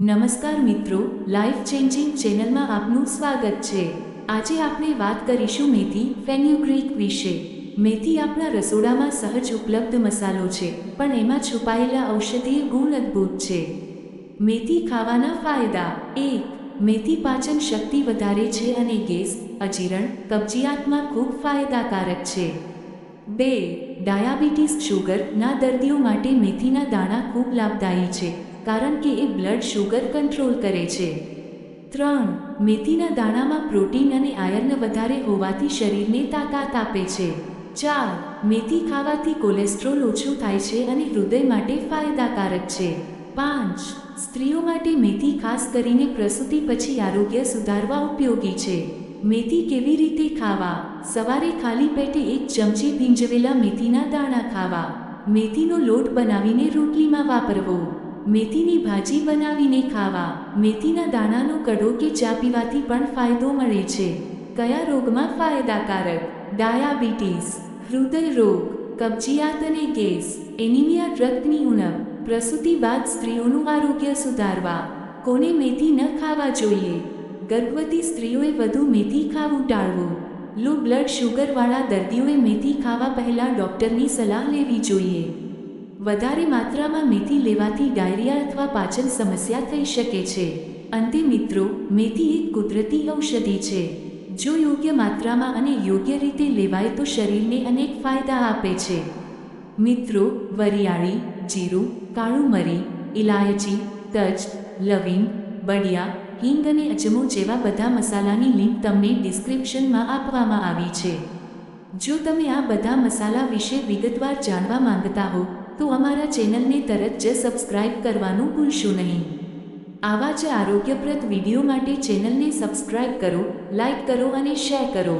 નમસ્કાર મિત્રો life changing ચેનલમાં આપનું સ્વાગત છે. આજે આપણે વાત કરીશું મેથી ફેન્યુગ્રીક વિશે. મેથી આપણા રસોડામાં સહજ ઉપલબ્ધ મસાલો છે, પણ એમાં છુપાયેલા ઔષધીય ગુણ અદ્ભુત છે. મેથી ખાવાના ફાયદા. એક, મેથી પાચન શક્તિ વધારે છે અને ગેસ, અજીરણ, કબજિયાતમાં ખૂબ ફાયદાકારક છે. બે ડાયાબિટીસ શુગરના દર્દીઓ માટે મેથીના દાણા ખૂબ લાભદાયી છે, કારણ કે એ બ્લડ શુગર કંટ્રોલ કરે છે. ત્રણ, મેથીના દાણામાં પ્રોટીન અને આયર્ન વધારે હોવાથી શરીરને તાકાત આપે છે. ચાર, મેથી ખાવાથી કોલેસ્ટ્રોલ ઓછું થાય છે અને હૃદય માટે ફાયદાકારક છે. પાંચ, સ્ત્રીઓ માટે મેથી ખાસ કરીને પ્રસૂતિ પછી આરોગ્ય સુધારવા ઉપયોગી છે. મેથી કેવી રીતે ખાવા? સવારે ખાલી પેટે એક ચમચી ભીંજવેલા મેથીના દાણા ખાવા. મેથીનો લોટ બનાવીને રોટલીમાં વાપરવો. મેથીની ભાજી બનાવીને ખાવા. મેથીના દાણાનો કડો કે ચા પીવાથી પણ ફાયદો મળે છે. કયા રોગમાં ફાયદાકારક? ડાયાબિટીસ, હૃદય રોગ, કબજિયાત અને ગેસ એનિમિયા રક્તની ઉણપ પ્રસૂતિ બાદ સ્ત્રીઓનું આરોગ્ય સુધારવા. કોને મેથી ન ખાવા જોઈએ? ગર્ભવતી સ્ત્રીઓએ વધુ મેથી ખાવું ટાળવું લો બ્લડ શુગરવાળા દર્દીઓએ મેથી ખાવા પહેલાં ડૉક્ટરની સલાહ લેવી જોઈએ. વધારે માત્રામાં મેથી લેવાથી ડાયરિયા અથવા પાચન સમસ્યા થઈ શકે છે. અંતે મિત્રો, મેથી એક કુદરતી ઔષધિ છે. જો યોગ્ય માત્રામાં અને યોગ્ય રીતે લેવાય તો શરીરને અનેક ફાયદા આપે છે. મિત્રો, વરિયાળી, જીરું, કાળું મરી ઇલાયચી તજ, લવિંગ બળિયા હિંગ અને અજમો જેવા બધા મસાલાની લિંક તમને ડિસ્ક્રિપ્શનમાં આપવામાં આવી છે. જો તમે આ બધા મસાલા વિશે વિગતવાર જાણવા માંગતા હો, તો અમારા ચેનલને તરત જ સબસ્ક્રાઇબ કરવાનું ભૂલશો નહીં. આવા જ આરોગ્યપ્રદ વીડિયો માટે ચેનલને સબસ્ક્રાઇબ કરો, લાઇક કરો અને શેર કરો.